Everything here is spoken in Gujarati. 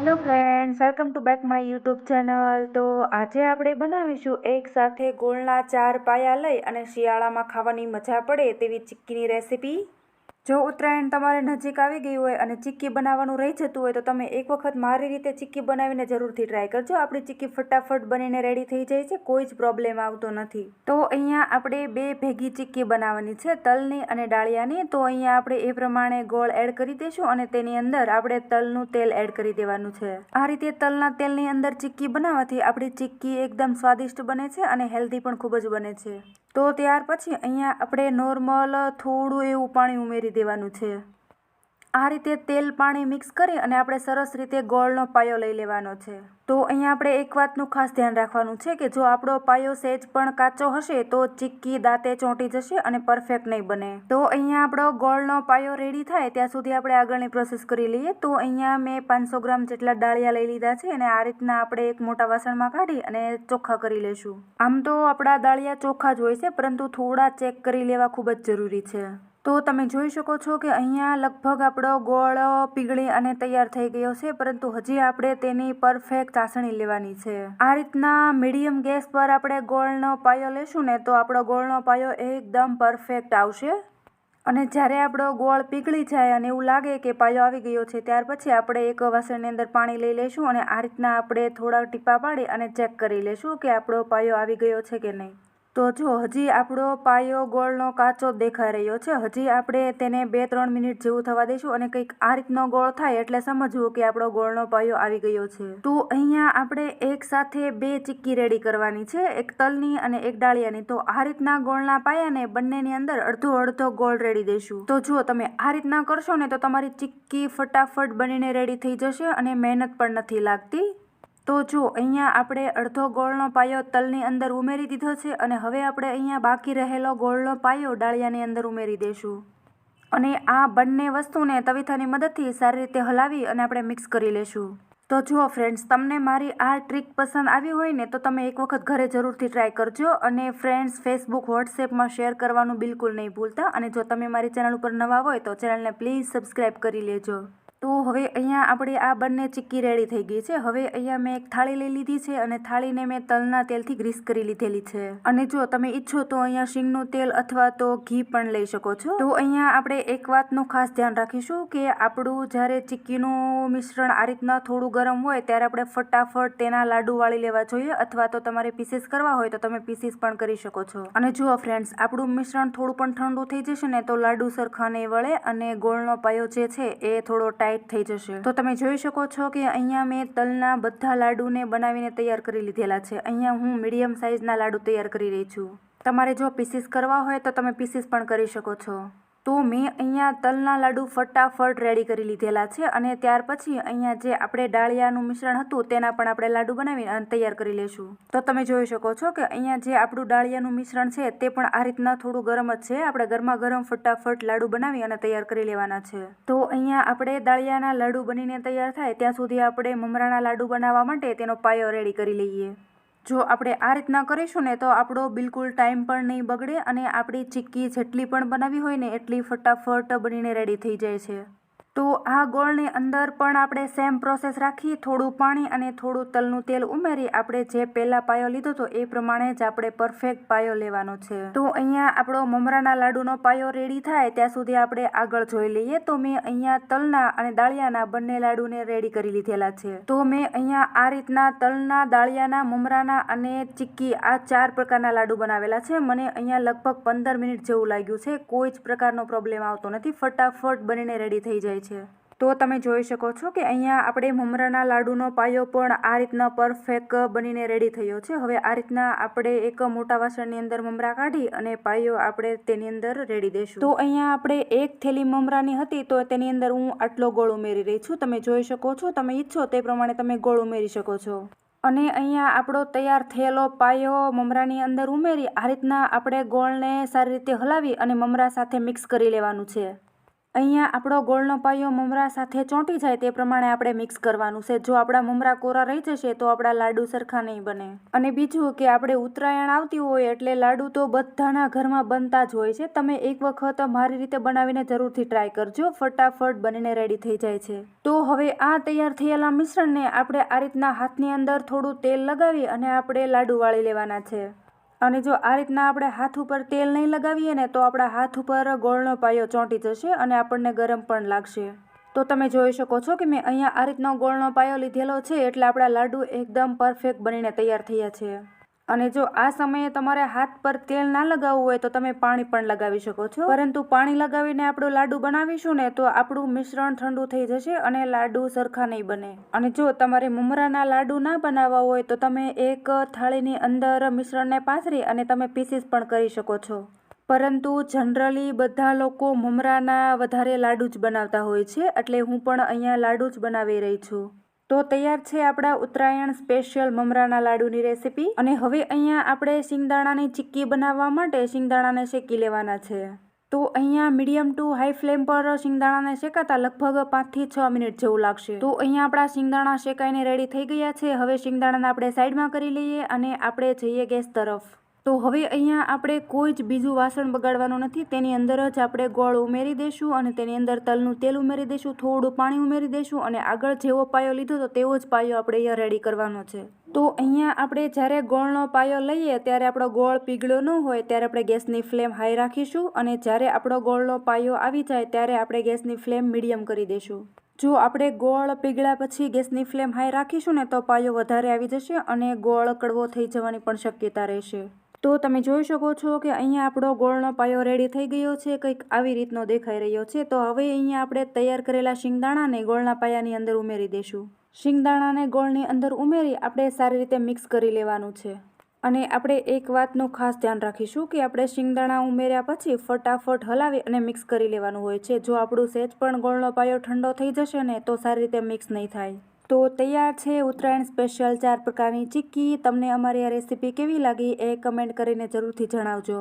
Hello friends welcome to back my YouTube channel તો આજે આપણે બનાવીશું એક સાથે ગોળના ચાર પાયા લઈ અને શિયાળામાં ખાવાની મજા પડે તેવી ચીક્કીની રેસીપી જો ઉત્તરાયણ તમારે નજીક આવી ગઈ હોય અને ચીક્કી બનાવવાનું રહી જતું હોય તો તમે એક વખત મારી રીતે ચીક્કી બનાવીને જરૂરથી ટ્રાય કરજો. આપણી ચીક્કી ફટાફટ બનીને રેડી થઈ જાય છે, કોઈ જ પ્રોબ્લેમ આવતો નથી. તો અહીંયા આપણે બે ભેગી ચીક્કી બનાવવાની છે, તલની અને ડાળિયાની. તો અહીંયા આપણે એ પ્રમાણે ગોળ એડ કરી દઈશું અને તેની અંદર આપણે તલનું તેલ એડ કરી દેવાનું છે. આ રીતે તલના તેલની અંદર ચીક્કી બનાવવાથી આપણી ચીક્કી એકદમ સ્વાદિષ્ટ બને છે અને હેલ્ધી પણ ખૂબ જ બને છે. તો ત્યાર પછી અહીંયા આપણે નોર્મલ થોડું એવું પાણી ઉમેરી દેવાનું છે. આ રીતે તેલ પાણી મિક્સ કરી અને આપણે સરસ રીતે ગોળનો પાયો લઈ લેવાનો છે. તો અહીંયા આપણે એક વાતનું ખાસ ધ્યાન રાખવાનું છે કે જો આપણો પાયો સહેજ પણ કાચો હશે તો ચીક્કી દાંતે ચોંટી જશે અને પરફેક્ટ નહીં બને. તો અહીંયા આપણો ગોળનો પાયો રેડી થાય ત્યાં સુધી આપણે આગળની પ્રોસેસ કરી લઈએ. તો અહીંયા મેં પાંચસો ગ્રામ જેટલા ડાળિયા લઈ લીધા છે અને આ રીતના આપણે એક મોટા વાસણમાં કાઢી અને ચોખ્ખા કરી લેશું. આમ તો આપણા દાળિયા ચોખ્ખા જ હોય છે, પરંતુ થોડા ચેક કરી લેવા ખૂબ જ જરૂરી છે. તો તમે જોઈ શકો છો કે અહીંયા લગભગ આપણો ગોળ પીગળી અને તૈયાર થઈ ગયો છે, પરંતુ હજી આપણે તેની પરફેક્ટ ચાસણી લેવાની છે. આ રીતના મીડિયમ ગેસ પર આપણે ગોળનો પાયો લેશું ને તો આપણો ગોળનો પાયો એકદમ પરફેક્ટ આવશે. અને જ્યારે આપણો ગોળ પીગળી જાય અને એવું લાગે કે પાયો આવી ગયો છે, ત્યાર પછી આપણે એક વાસણની અંદર પાણી લઈ લઈશું અને આ રીતના આપણે થોડા ટીપા પાડી અને ચેક કરી લઈશું કે આપણો પાયો આવી ગયો છે કે નહીં. તો જો, હજી આપણો પાયો ગોળનો કાચો દેખાઈ રહ્યો છે. હજી આપણે તેને બે ત્રણ મિનિટ જેવું થવા દઈશું અને કંઈક આ રીતનો ગોળ થાય એટલે સમજવું કે આપણો ગોળનો પાયો આવી ગયો છે. તો અહીંયા આપણે એક સાથે બે ચીક્કી રેડી કરવાની છે. એક તલની અને એક ડાળિયાની. તો આ રીતના ગોળના પાયાને બંનેની અંદર અડધો અડધો ગોળ રેડી દઈશું. તો જો, તમે આ રીતના કરશો ને તો તમારી ચીક્કી ફટાફટ બનીને રેડી થઈ જશે અને મહેનત પણ નથી લાગતી. તો જો અહીંયા આપણે અડધો ગોળનો પાયો તલની અંદર ઉમેરી દીધો છે અને હવે આપણે અહીંયા બાકી રહેલો ગોળનો પાયો ડાળિયાની અંદર ઉમેરી દઈશું અને આ બંને વસ્તુને તવીથાની મદદથી સારી રીતે હલાવી અને આપણે મિક્સ કરી લેશું. તો જુઓ ફ્રેન્ડ્સ, તમને મારી આ ટ્રીક પસંદ આવી હોય ને તો તમે એક વખત ઘરે જરૂરથી ટ્રાય કરજો અને ફ્રેન્ડ્સ, ફેસબુક, વોટ્સએપમાં શેર કરવાનું બિલકુલ નહીં ભૂલતા અને જો તમે મારી ચેનલ ઉપર નવા હોય તો ચેનલને પ્લીઝ સબસ્ક્રાઈબ કરી લેજો. તો હવે અહીંયા આપણે આ બંને ચીક્કી રેડી થઈ ગઈ છે. હવે અહીંયા મેં એક થાળી લઈ લીધી છે અને થાળીને મેં તલના તેલથી ગ્રીસ કરી લીધેલી છે. અને જો તમે ઈચ્છો તો અહીંયા શીંગનું તેલ અથવા તો ઘી પણ લઈ શકો છો. તો અહીંયા આપણે એક વાતનું ખાસ ધ્યાન રાખીશું કે આપણું જ્યારે ચીક્કીનું મિશ્રણ આ રીતના થોડું ગરમ હોય ત્યારે આપણે ફટાફટ તેના લાડુ વાળી લેવા જોઈએ અથવા તો તમારે પીસીસ કરવા હોય તો તમે પીસીસ પણ કરી શકો છો. અને જુઓ ફ્રેન્ડ્સ, આપણું મિશ્રણ થોડું પણ ઠંડુ થઈ જશે ને તો લાડુ સરખા નહીં વળે અને ગોળનો પાયો જે છે એ થોડો ટાઈટ ટાઈટ થઈ જશે. તો તમે જોઈ શકો છો કે અહીંયા મેં તલના બધા લાડુને બનાવીને તૈયાર કરી લીધેલા છે. અહીંયા હું મીડિયમ સાઇઝના લાડુ તૈયાર કરી રહી છું. તમારે જો પીસીસ કરવા હોય તો તમે પીસીસ પણ કરી શકો છો. તો મેં અહીંયા તલના લાડુ ફટાફટ રેડી કરી લીધેલા છે અને ત્યાર પછી અહીંયા જે આપણે ડાળિયાનું મિશ્રણ હતું તેના પણ આપણે લાડુ બનાવી અને તૈયાર કરી લઈશું. તો તમે જોઈ શકો છો કે અહીંયા જે આપણું ડાળિયાનું મિશ્રણ છે તે પણ આ રીતના થોડું ગરમ જ છે. આપણે ગરમા ગરમ ફટાફટ લાડુ બનાવી અને તૈયાર કરી લેવાના છે. તો અહીંયા આપણે દાળિયાના લાડુ બનીને તૈયાર થાય ત્યાં સુધી આપણે મમરાના લાડુ બનાવવા માટે તેનો પાયો રેડી કરી લઈએ. જો આપણે આ રીતના કરીશું ને તો આપણો બિલકુલ ટાઈમ પણ નહીં બગડે અને આપણી ચીક્કી જેટલી પણ બનાવી હોય ને એટલી ફટાફટ બનીને રેડી થઈ જાય છે. તો આ ગોળની અંદર પણ આપણે સેમ પ્રોસેસ રાખી, થોડું પાણી અને થોડું તલનું તેલ ઉમેરી આપણે જે પહેલાં પાયો લીધો હતો એ પ્રમાણે જ આપણે પરફેક્ટ પાયો લેવાનો છે. તો અહીંયા આપણો મમરાના લાડુનો પાયો રેડી થાય, ત્યાં સુધી આપણે આગળ જોઈ લઈએ. તો મેં અહીંયા તલના અને દાળિયાના બંને લાડુને રેડી કરી લીધેલા છે. તો મેં અહીંયા આ રીતના તલના, દાળિયાના, મમરાના અને ચીક્કી આ ચાર પ્રકારના લાડુ બનાવેલા છે. મને અહીંયા લગભગ પંદર મિનિટ જેવું લાગ્યું છે. કોઈ જ પ્રકારનો પ્રોબ્લેમ આવતો નથી. ફટાફટ બનીને રેડી થઈ જાય છે. તો તમે જોઈ શકો છો કે અહીંયા આપણે મમરાના લાડુનો પાયો પણ આ રીતના પરફેક્ટ બનીને રેડી થયો છે. હવે આ રીતના આપણે એક મોટા વાસણની અંદર મમરા કાઢી અને પાયો આપણે તેની અંદર રેડી દઈશું તો અહીંયા આપણે એક થેલી મમરાની હતી તો તેની અંદર હું આટલો ગોળ ઉમેરી રહી છું. તમે જોઈ શકો છો, તમે ઈચ્છો તે પ્રમાણે તમે ગોળ ઉમેરી શકો છો. અને અહીંયા આપણો તૈયાર થયેલો પાયો મમરાની અંદર ઉમેરી આ રીતના આપણે ગોળને સારી રીતે હલાવી અને મમરા સાથે મિક્સ કરી લેવાનું છે. અહીંયા આપણો ગોળનો પાયો મમરા સાથે ચોંટી જાય તે પ્રમાણે આપણે મિક્સ કરવાનું છે. જો આપણા મમરા કોરા રહી જશે તો આપણા લાડુ સરખા નહીં બને. અને બીજું કે આપણે ઉત્તરાયણ આવતી હોય એટલે લાડુ તો બધાના ઘરમાં બનતા જ હોય છે. તમે એક વખત મારી રીતે બનાવીને જરૂરથી ટ્રાય કરજો. ફટાફટ બનીને રેડી થઈ જાય છે. તો હવે આ તૈયાર થયેલા મિશ્રણને આપણે આ રીતના હાથની અંદર થોડું તેલ લગાવી અને આપણે લાડુ વાળી લેવાના છે. અને જો આ રીતના આપણે હાથ ઉપર તેલ નહીં લગાવીએ ને, તો આપણા હાથ ઉપર ગોળનો પાયો ચોંટી જશે અને આપણને ગરમ પણ લાગશે. તો તમે જોઈ શકો છો કે મેં અહીંયા આ રીતનો ગોળનો પાયો લીધેલો છે, એટલે આપણા લાડુ એકદમ પરફેક્ટ બનીને તૈયાર થયા છે. અને જો આ સમયે તમારે હાથ પર તેલ ના લગાવવું હોય તો તમે પાણી પણ લગાવી શકો છો. પરંતુ પાણી લગાવીને આપણું લાડુ બનાવીશું ને તો આપણું મિશ્રણ ઠંડુ થઈ જશે અને લાડુ સરખા નહીં બને. અને જો તમારે મમરાના લાડુ ના બનાવવા હોય તો તમે એક થાળીની અંદર મિશ્રણને પાથરી અને તમે પીસીસ પણ કરી શકો છો. પરંતુ જનરલી બધા લોકો મમરાના વધારે લાડુ જ બનાવતા હોય છે. એટલે હું પણ અહીંયા લાડુ જ બનાવી રહી છું. તો તૈયાર છે આપણા ઉત્તરાયણ સ્પેશિયલ મમરાના લાડુની રેસીપી. અને હવે અહીંયા આપણે શિંગદાણાની ચીક્કી બનાવવા માટે શિંગદાણાને શેકી લેવાના છે. તો અહીંયા મીડિયમ ટુ હાઈ ફ્લેમ પર શિંગદાણાને શેકાતા લગભગ પાંચથી છ મિનિટ જેવું લાગશે. તો અહીંયા આપણા શિંગદાણા શેકાઈને રેડી થઈ ગયા છે. હવે શિંગદાણાને આપણે સાઈડમાં કરી લઈએ અને આપણે જઈએ ગેસ તરફ. તો હવે અહીંયા આપણે કોઈ જ બીજું વાસણ બગાડવાનું નથી. તેની અંદર જ આપણે ગોળ ઉમેરી દઈશું અને તેની અંદર તલનું તેલ ઉમેરી દઈશું થોડું પાણી ઉમેરી દઈશું અને આગળ જેવો પાયો લીધો તો તેવો જ પાયો આપણે અહીંયા રેડી કરવાનો છે. તો અહીંયા આપણે જ્યારે ગોળનો પાયો લઈએ ત્યારે આપણો ગોળ પીગળ્યો ન હોય ત્યારે આપણે ગેસની ફ્લેમ હાઈ રાખીશું અને જ્યારે આપણો ગોળનો પાયો આવી જાય ત્યારે આપણે ગેસની ફ્લેમ મીડિયમ કરી દઈશું જો આપણે ગોળ પીગળ્યા પછી ગેસની ફ્લેમ હાઈ રાખીશું ને તો પાયો વધારે આવી જશે અને ગોળ કડવો થઈ જવાની પણ શક્યતા રહેશે. તો તમે જોઈ શકો છો કે અહીંયા આપણો ગોળનો પાયો રેડી થઈ ગયો છે, કંઈક આવી રીતનો દેખાઈ રહ્યો છે. તો હવે અહીંયા આપણે તૈયાર કરેલા શિંગદાણાને ગોળના પાયાની અંદર ઉમેરી દઈશું. શિંગદાણાને ગોળની અંદર ઉમેરી આપણે સારી રીતે મિક્સ કરી લેવાનું છે. અને આપણે એક વાતનું ખાસ ધ્યાન રાખીશું કે આપણે શિંગદાણા ઉમેર્યા પછી ફટાફટ હલાવી અને મિક્સ કરી લેવાનું હોય છે. જો આપણું સહેજ પણ ગોળનો પાયો ઠંડો થઈ જશે ને, તો સારી રીતે મિક્સ નહીં થાય. તો તૈયાર છે ઉત્તરાયણ સ્પેશિયલ ચાર પ્રકારની ચીક્કી. તમને અમારી આ રેસીપી કેવી લાગી એ કમેન્ટ કરીને જરૂરથી જણાવજો.